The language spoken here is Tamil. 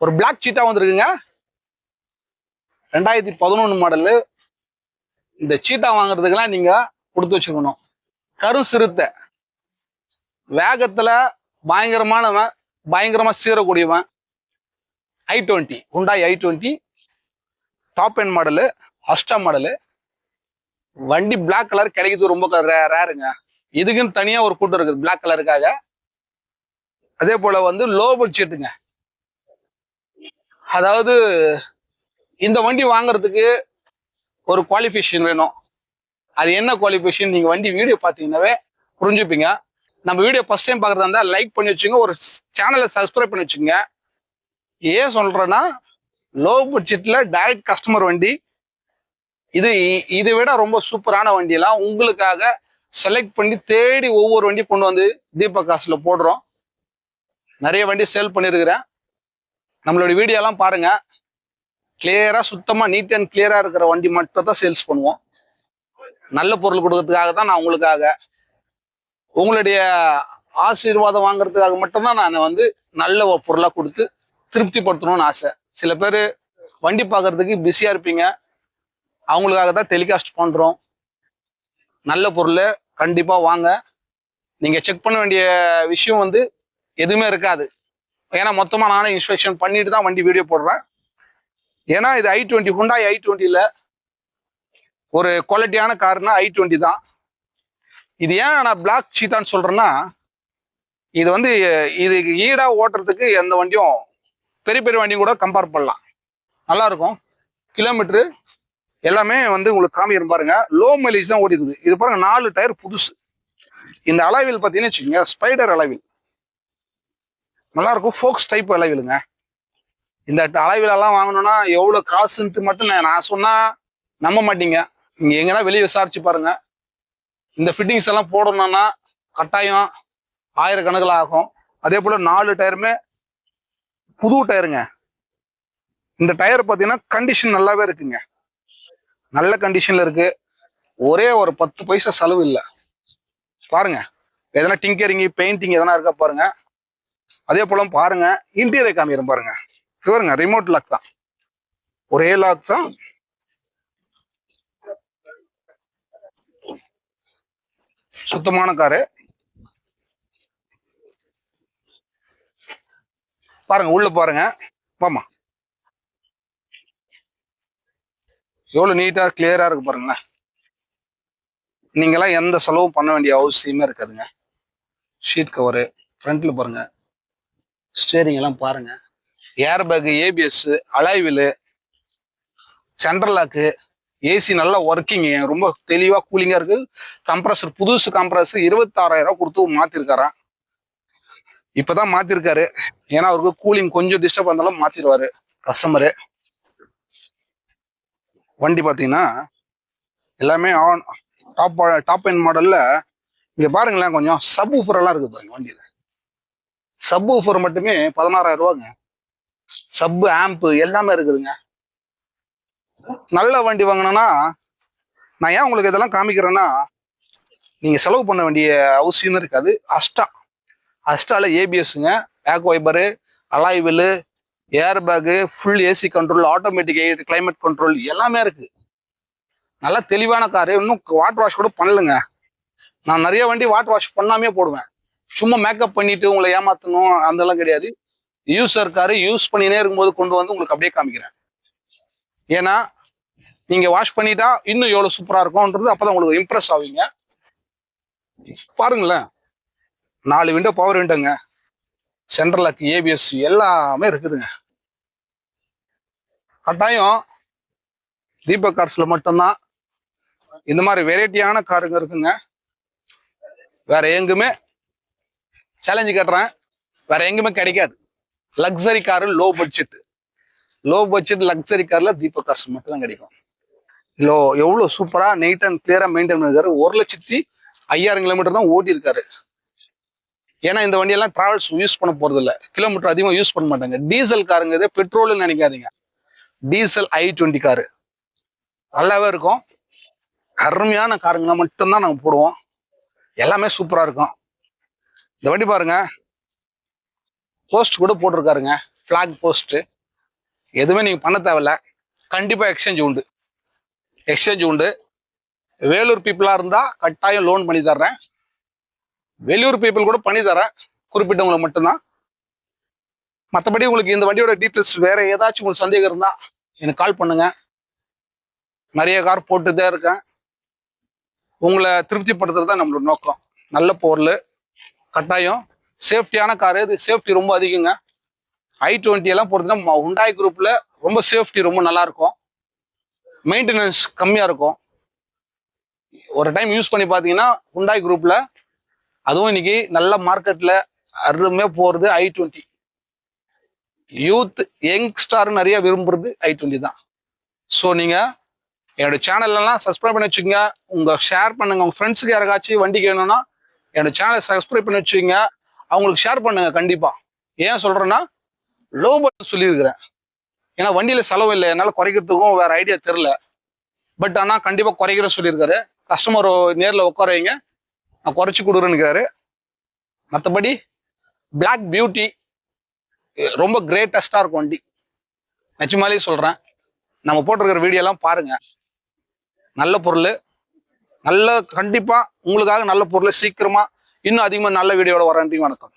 ஒரு பிளாக் சீட்டா வந்திருக்குங்க. ரெண்டாயிரத்தி பதினொன்று மாடலு இந்த சீட்டா வாங்குறதுக்கெல்லாம் நீங்க கொடுத்து வச்சுக்கணும் கரு சிறுத்தை. வேகத்துல பயங்கரமானவன் பயங்கரமா சீரக்கூடியவன் I twenty Hyundai I twenty. Top end model Asta model வண்டி பிளாக் கலர் கிடைக்கிறது ரொம்ப ரேருங்க இதுக்குன்னு தனியா ஒரு கூட்டம் இருக்குது பிளாக் கலருக்காக அதே போல வந்து லோ பட்ஜெட்டுங்க அதாவது இந்த வண்டி வாங்குறதுக்கு ஒரு குவாலிஃபிகேஷன் வேணும். அது என்ன குவாலிஃபிகேஷன் நீங்கள் வண்டி வீடியோ பார்த்தீங்கன்னாவே புரிஞ்சுப்பீங்க. நம்ம வீடியோ ஃபஸ்ட் டைம் பார்க்குறதா இருந்தால் லைக் பண்ணி வச்சுங்க. ஒரு சேனலை சப்ஸ்கிரைப் பண்ணி வச்சுங்க. ஏன் சொல்கிறேன்னா லோ பட்ஜெட்டில் டைரக்ட் கஸ்டமர் வண்டி. இது இதை விட ரொம்ப சூப்பரான வண்டியெல்லாம் உங்களுக்காக செலக்ட் பண்ணி தேடி ஒவ்வொரு வண்டியும் கொண்டு வந்து தீபக் காசில் போடுறோம். நிறைய வண்டி சேல் பண்ணியிருக்கிறேன் நம்மளோட வீடியோலாம் பாருங்க. கிளியரா சுத்தமா நீட் அண்ட் கிளியரா இருக்கிற வண்டி மட்டும் தான் சேல்ஸ் பண்ணுவோம். நல்ல பொருள் கொடுக்கறதுக்காக தான் நான் உங்களுக்காக. உங்களுடைய ஆசீர்வாதம் வாங்குறதுக்காக மட்டும்தான் நான் வந்து நல்ல ஒரு கொடுத்து திருப்திப்படுத்தணும்னு ஆசை. சில பேர் வண்டி பார்க்கறதுக்கு பிஸியாக இருப்பீங்க. அவங்களுக்காக தான் டெலிகாஸ்ட் பண்ணுறோம் நல்ல பொருள் கண்டிப்பாக வாங்க. நீங்கள் செக் பண்ண வேண்டிய விஷயம் வந்து எதுவுமே இருக்காது. ஏன்னா மொத்தமாக நானே இன்ஸ்பெக்ஷன் பண்ணிட்டு தான் வண்டி வீடியோ போடுறேன். ஏன்னா இது ஐ டுவெண்ட்டி ஹுண்டாய் ஐ டுவெண்ட்டியில் ஒரு குவாலிட்டியான காருன்னா ஐ டுவெண்ட்டி தான். இது ஏன் நான் பிளாக் சீட்டான்னு சொல்கிறேன்னா இது வந்து இதுக்கு ஈடாக ஓட்டுறதுக்கு எந்த வண்டியும் பெரிய பெரிய வண்டியும் கூட கம்பேர் பண்ணலாம். நல்லா இருக்கும். கிலோமீட்ரு எல்லாமே வந்து உங்களுக்கு காமிக்கிற பாருங்க. லோ மைலேஜ் தான் ஓடிக்குது இது பாருங்க நாலு டயர் புதுசு. இந்த அளவில் பார்த்தீங்கன்னு வச்சுக்கோங்க ஸ்பைடர் அளவில் நல்லா இருக்கும் ஃபோக்ஸ் டைப் அளவிலுங்க இந்த அளவிலெல்லாம் வாங்கணும்னா எவ்வளோ காசுன்ட்டு மட்டும் நான் நான் நம்ப மாட்டீங்க. நீங்கள் எங்கன்னா வெளியே விசாரிச்சு பாருங்க. இந்த ஃபிட்டிங்ஸ் எல்லாம் போடணும்னா கட்டாயம் ஆயிரக்கணக்கில் ஆகும். அதே போல் நாலு டயருமே புது டயருங்க. இந்த டயர் பார்த்தீங்கன்னா கண்டிஷன் நல்லாவே இருக்குங்க. நல்ல கண்டிஷனில் இருக்குது ஒரே ஒரு பத்து பைசா செலவு இல்லை. பாருங்க. எதனா டிங்கரிங் பெயிண்டிங் எதனா இருக்கா பாருங்க. அதே போல பாருங்க இன்டீரியர் காமிக்கிறேன் பாருங்க. பாருங்க ரிமோட் லாக் தான். ஒரே லாக் தான். சுத்தமான காரு பாருங்க உள்ள பாருங்க. வாமா எவ்வளவு நீட்டா கிளியரா இருக்கு பாருங்களேன். நீங்கெல்லாம் எந்த செலவும் பண்ண வேண்டிய அவசியமே இருக்காதுங்க. ஷீட் கவரு ஃப்ரண்ட்ல பாருங்க. ஸ்டேரிங் எல்லாம் பாருங்க. Air bag ABS alloy wheel central lock AC நல்லா ஒர்க்கிங் ரொம்ப தெளிவா கூலிங்கா இருக்கு. கம்ப்ரஸர் புதுசு கம்ப்ரஸர் இருபத்தாறாயிரம் ரூபா கொடுத்து இப்போ இப்பதான் மாத்திருக்காரு. ஏன்னா அவருக்கு கூலிங் கொஞ்சம் டிஸ்டர்ப் இருந்தாலும் மாத்திடுவாரு கஸ்டமரு வண்டி பாத்தீங்கன்னா எல்லாமே ஆன் டாப் டாப் எண்ட் மாடல்ல இங்கே பாருங்களேன் கொஞ்சம் சப் ஊஃபரெல்லாம் இருக்குது பாருங்க வண்டியில. சப் ஊஃபர் மட்டுமே பதினாறாயிரம் ரூபாங்க. சப்பு ஆம்ப் எல்லாமே இருக்குதுங்க. நல்ல வண்டி வாங்கினோன்னா நான் ஏன் உங்களுக்கு இதெல்லாம் காமிக்கிறேன்னா நீங்கள் செலவு பண்ண வேண்டிய அவசியமே இருக்காது. அஸ்டா அஸ்டாவில் ஏபிஎஸ்ங்க bag wiper alloy wheel air bag full AC control automatic climate control எல்லாமே இருக்குது நல்லா தெளிவான காரு இன்னும் வாட்டர் வாஷ் கூட பண்ணலுங்க. நான் நிறைய வண்டி வாட்டர் வாஷ் பண்ணாமே போடுவேன். சும்மா மேக்கப் பண்ணிட்டு உங்களை ஏமாத்தணும் அதெல்லாம் கிடையாது. யூஸர் காரு யூஸ் பண்ணினே இருக்கும்போது கொண்டு வந்து உங்களுக்கு அப்படியே காமிக்கிறேன். ஏன்னா நீங்க வாஷ் பண்ணிட்டா இன்னும் எவ்வளவு சூப்பரா இருக்கும்ன்றது அப்பதான் உங்களுக்கு இம்ப்ரெஸ் ஆவீங்க. பாருங்களேன். நாலு விண்டோ பவர் விண்டோங்க சென்ட்ரல் லாக் ஏபிஎஸ் எல்லாமே இருக்குதுங்க. கட்டாயம் தீபக் கார்ஸ்ல மட்டும்தான். இந்த மாதிரி வெரைட்டியான காருங்க இருக்குங்க. வேற எங்குமே சேலஞ்சு கட்டுறேன். வேற எங்குமே கிடைக்காது. Luxury car low budget low budget luxury கார்ல தீபக் காசு மட்டும் தான் கிடைக்கும். லோ எவ்வளவு சூப்பரா நீட் அண்ட் கிளியரா மெயின்டைன் பண்ணிருக்காரு. ஒரு லட்சத்தி ஐயாயிரம் கிலோமீட்டர் தான் ஓடி இருக்காரு ஏன்னா இந்த வண்டியெல்லாம் டிராவல்ஸ் யூஸ் பண்ண போறது இல்ல கிலோமீட்டர் அதிகமா யூஸ் பண்ண மாட்டாங்க. டீசல் காருங்கிறது பெட்ரோல்னு நினைக்காதீங்க. டீசல் ஐ டுவெண்ட்டி காரு நல்லாவே இருக்கும். அருமையான காருங்கன்னா மட்டும்தான் நாங்க போடுவோம். எல்லாமே சூப்பரா இருக்கும். இந்த வண்டி பாருங்க. போஸ்ட் கூட போட்டிருக்காருங்க. ஃப்ளாக் போஸ்ட்டு எதுவுமே நீங்கள் பண்ண தேவையில்ல. கண்டிப்பாக எக்ஸ்சேஞ்ச் உண்டு. எக்ஸ்சேஞ்ச் உண்டு. வேலூர் பீப்புளாக இருந்தால் கட்டாயம் லோன் பண்ணி தர்றேன். வெளியூர் பீப்புள் கூட பண்ணி தரேன் குறிப்பிட்டவங்களுக்கு மட்டும்தான். மற்றபடி உங்களுக்கு இந்த வண்டியோட டீட்டெயில்ஸ் வேற ஏதாச்சும் உங்களுக்கு சந்தேகம் இருந்தால் எனக்கு கால் பண்ணுங்க. நிறைய கார் போட்டுதான் இருக்கேன். உங்களை திருப்திப்படுத்துறது தான் நம்மளோட நோக்கம். நல்ல பொருள் கட்டாயம். சேஃப்டியான கார் இது சேஃப்டி ரொம்ப அதிகங்க. ஐ டுவெண்ட்டி எல்லாம் பொறுத்தனா உண்டாய் குரூப்பில் ரொம்ப சேஃப்டி ரொம்ப நல்லா இருக்கும். மெயின்டெனன்ஸ் கம்மியாக இருக்கும். ஒரு டைம் யூஸ் பண்ணி பார்த்தீங்கன்னா உண்டாய் குரூப்பில் அதுவும் இன்னைக்கு நல்ல மார்க்கெட்டில் அருமையாக போகிறது ஐ டுவெண்ட்டி. யூத் யங்ஸ்டார் நிறைய விரும்புறது ஐ டுவெண்ட்டி தான். ஸோ நீங்கள் என்னோட சேனல்லாம் சப்ஸ்கிரைப் பண்ணி வச்சுக்கோங்க. உங்கள் ஷேர் பண்ணுங்க. உங்கள் ஃப்ரெண்ட்ஸுக்கு யாராச்சும் வண்டி கேணும்னா என்னோட சேனலை சப்ஸ்கிரைப் பண்ணி வச்சுக்கோங்க. அவங்களுக்கு ஷேர் பண்ணுங்க கண்டிப்பா. ஏன் சொல்றேன்னா லோ பட்ஜெட் சொல்லியிருக்கிறேன். ஏன்னா வண்டியில செலவு இல்லை. என்னால் குறைக்கிறதுக்கும் வேற ஐடியா தெரில பட் ஆனால் கண்டிப்பாக குறைக்கிறேன்னு சொல்லியிருக்காரு. கஸ்டமர் நேரில் உட்கார வைங்க. நான் குறைச்சி கொடுக்குறேன்னுக்கிறாரு மற்றபடி பிளாக் பியூட்டி ரொம்ப கிரேட்டஸ்டாக இருக்கும் வண்டி. நிஜமாலே சொல்கிறேன் நம்ம போட்டிருக்கிற வீடியோலாம் பாருங்கள் நல்ல பொருள். நல்ல கண்டிப்பாக உங்களுக்காக நல்ல பொருளை சீக்கிரமாக இன்னும் அதிகமாக நல்ல வீடியோட வரேன். வணக்கம்.